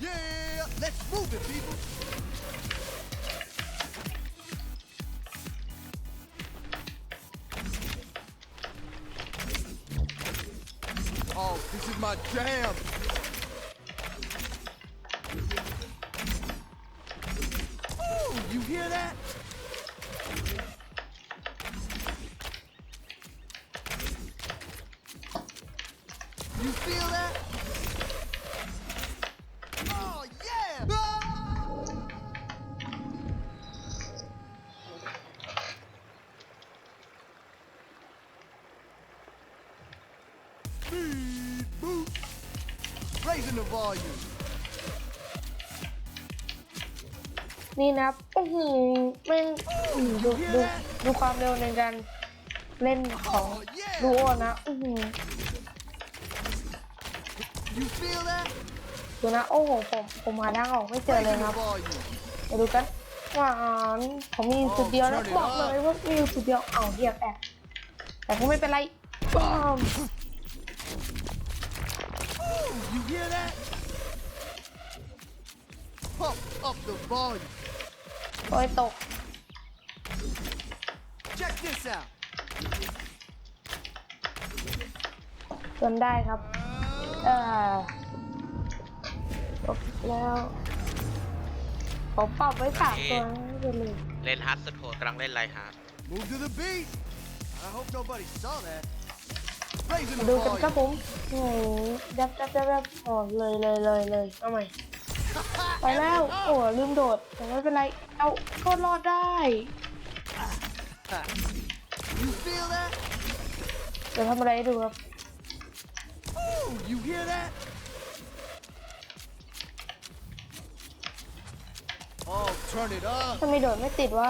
Yeah, let's move it, people. Oh, this is my jam. Ooh, you hear that? You feel that? Speed boost. Raising the volume. นี่นะครับอื้อหือแม่งดูดูดูความเร็วในการเล่นของดูโอนะอื้อหือ You feel that? ดูนะโอ้โหผมผมหาทางออกไม่เจอเลย Raising ค the รับ volume. มาดูกันหวานผมมีอยู่จุดเดียวนะบอกเลยว่ามีอยู่จุดเดียวเอาเหียบแอบแต่ก็ไม่เป็นไรบ้าม hear that? Pump up the volume. โอ้ยตก Check this out. จนได้ครับ เออจบแล้วผมปรับไว้สามตัวนะไม่เป็นไร เล่นฮาร์ดสุดโหดกำลังเล่นไรฮาร์ด Move to the beat. I hope nobody saw that. ดูกันครับผมโอ้โหดับดับดับดับโอ้เลยเลยเลยเลยเอาใหม่ไปแล้วโอ้ลืมโดดแต่ไม่เป็นไรเอาก็รอดได้ You feel that? เดี๋ยวทำอะไรให้ดูครับ Ooh, you hear that? Oh, turn it up. ถ้าไมโดดไม่ติดวะ